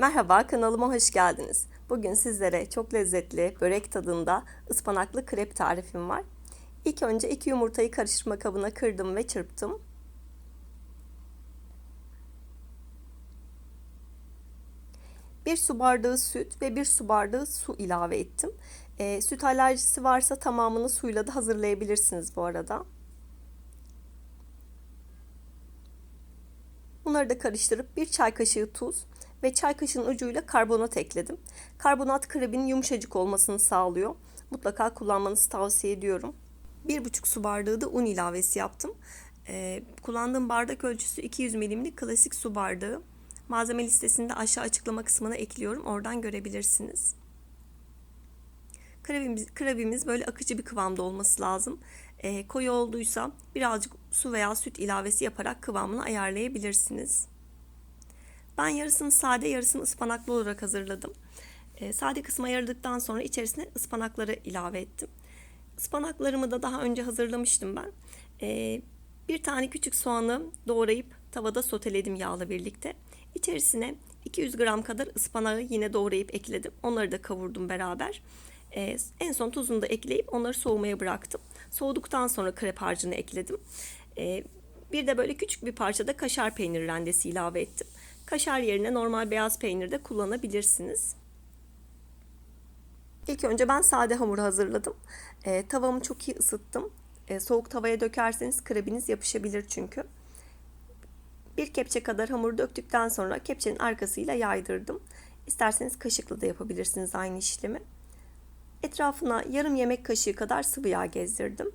Merhaba kanalıma hoş geldiniz. Bugün sizlere çok lezzetli börek tadında ıspanaklı krep tarifim var. İlk önce iki yumurtayı karıştırma kabına kırdım ve çırptım. Bir su bardağı süt ve bir su bardağı su ilave ettim. E, süt alerjisi varsa tamamını suyla da hazırlayabilirsiniz bu arada. Bunları da karıştırıp bir çay kaşığı tuz ve çay kaşığının ucuyla karbonat ekledim. Karbonat krebin yumuşacık olmasını sağlıyor. Mutlaka kullanmanızı tavsiye ediyorum. Bir buçuk su bardağı da un ilavesi yaptım. Ee, kullandığım bardak ölçüsü 200 milimlik klasik su bardağı. Malzeme listesinde aşağı açıklama kısmına ekliyorum. Oradan görebilirsiniz. Krebimiz, krebimiz böyle akıcı bir kıvamda olması lazım. E, koyu olduysa birazcık su veya süt ilavesi yaparak kıvamını ayarlayabilirsiniz. Ben yarısını sade yarısını ıspanaklı olarak hazırladım. E, sade kısmı ayırdıktan sonra içerisine ıspanakları ilave ettim. Ispanaklarımı da daha önce hazırlamıştım ben. E, bir tane küçük soğanı doğrayıp tavada soteledim yağla birlikte. İçerisine 200 gram kadar ıspanağı yine doğrayıp ekledim. Onları da kavurdum beraber. Ee, en son tuzunu da ekleyip onları soğumaya bıraktım. Soğuduktan sonra krep harcını ekledim. Ee, bir de böyle küçük bir parçada kaşar peynir rendesi ilave ettim. Kaşar yerine normal beyaz peynir de kullanabilirsiniz. İlk önce ben sade hamuru hazırladım. Ee, tavamı çok iyi ısıttım. Ee, soğuk tavaya dökerseniz krebiniz yapışabilir çünkü. Bir kepçe kadar hamuru döktükten sonra kepçenin arkasıyla yaydırdım. İsterseniz kaşıkla da yapabilirsiniz aynı işlemi. Etrafına yarım yemek kaşığı kadar sıvı yağ gezdirdim.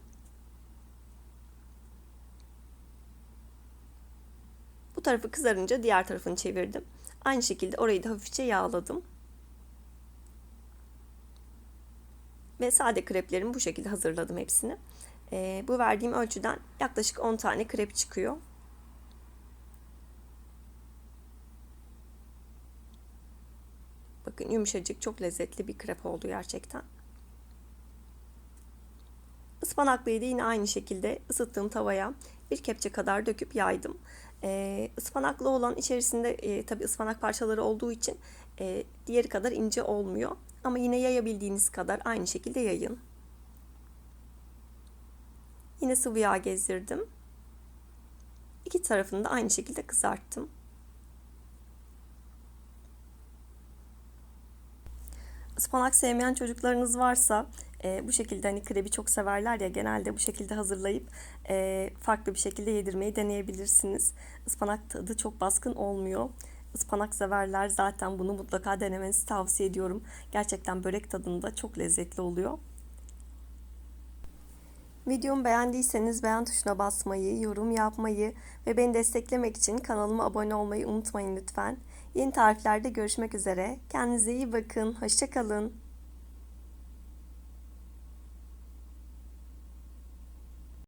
Tarafı kızarınca diğer tarafını çevirdim. Aynı şekilde orayı da hafifçe yağladım. Ve sade kreplerimi bu şekilde hazırladım hepsini. Ee, bu verdiğim ölçüden yaklaşık 10 tane krep çıkıyor. Bakın yumuşacık çok lezzetli bir krep oldu gerçekten. Ispanaklıyı da yine aynı şekilde ısıttığım tavaya bir kepçe kadar döküp yaydım. Ee, ıspanaklı olan içerisinde e, tabi ıspanak parçaları olduğu için e, diğeri kadar ince olmuyor. Ama yine yayabildiğiniz kadar aynı şekilde yayın. Yine sıvı yağ gezdirdim. İki tarafını da aynı şekilde kızarttım. ıspanak sevmeyen çocuklarınız varsa e, bu şekilde hani krebi çok severler ya genelde bu şekilde hazırlayıp e, farklı bir şekilde yedirmeyi deneyebilirsiniz. Ispanak tadı çok baskın olmuyor. Ispanak severler zaten bunu mutlaka denemenizi tavsiye ediyorum. Gerçekten börek tadında çok lezzetli oluyor. Videomu beğendiyseniz beğen tuşuna basmayı, yorum yapmayı ve beni desteklemek için kanalıma abone olmayı unutmayın lütfen. Yeni tariflerde görüşmek üzere. Kendinize iyi bakın. Hoşçakalın.